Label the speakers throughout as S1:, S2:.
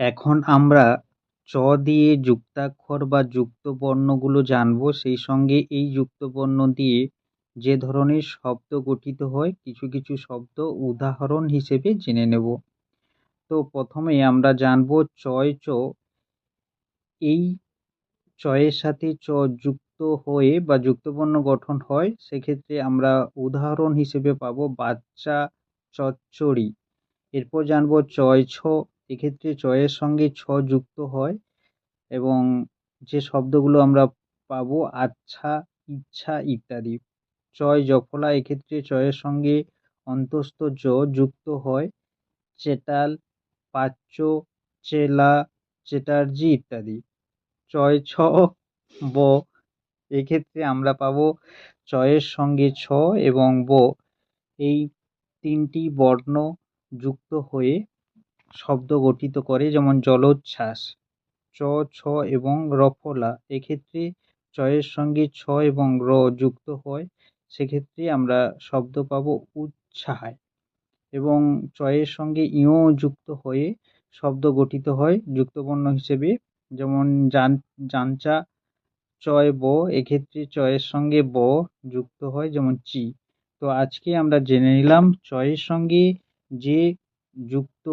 S1: এখন আমরা চ দিয়ে যুক্তাক্ষর বা যুক্ত বর্ণগুলো জানব। সেই সঙ্গে এই যুক্ত বর্ণ দিয়ে যে ধরনের শব্দ গঠিত হয়, কিছু কিছু শব্দ উদাহরণ হিসেবে জেনে নেব। তো প্রথমে আমরা জানব চয় চ। এই চয়ের সাথে চ যুক্ত হয়ে বা যুক্তবর্ণ গঠন হয়, সেক্ষেত্রে আমরা উদাহরণ হিসেবে পাব বাচ্চা চচ্চড়ি। এরপর জানব চয় ছ। এক্ষেত্রে চয়ের সঙ্গে ছ যুক্ত হয় এবং যে শব্দগুলো আমরা পাবো আচ্ছা ইচ্ছা ইত্যাদি। চয় জফলা এক্ষেত্রে চয়ের সঙ্গে অন্তস্থ জ যুক্ত হয়। চেটাল পাচ্য, চেলা চেটার্জি ইত্যাদি। চয় ছ, ব এক্ষেত্রে আমরা পাবো চয়ের সঙ্গে ছ এবং ব। এই তিনটি বর্ণ যুক্ত হয়ে শব্দ গঠিত করে, যেমন জলোচ্ছ্বাস, চ, ছ এবং রফলা এক্ষেত্রে চয়ের সঙ্গে ছ এবং র যুক্ত হয়, সেক্ষেত্রে আমরা শব্দ পাবো উচ্ছ্বায় এবং চয়ের সঙ্গে ইও যুক্ত হয়ে শব্দ গঠিত হয় যুক্তবর্ণ হিসেবে, যেমন যান যাঞ্চা চয় ব। এক্ষেত্রে চয়ের সঙ্গে ব যুক্ত হয়, যেমন চি। তো আজকে আমরা জেনে নিলাম চয়ের সঙ্গে যে যুক্ত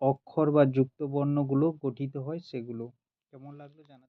S1: অক্ষর বা যুক্ত বর্ণগুলো গঠিত হয় সেগুলো। কেমন লাগল জানা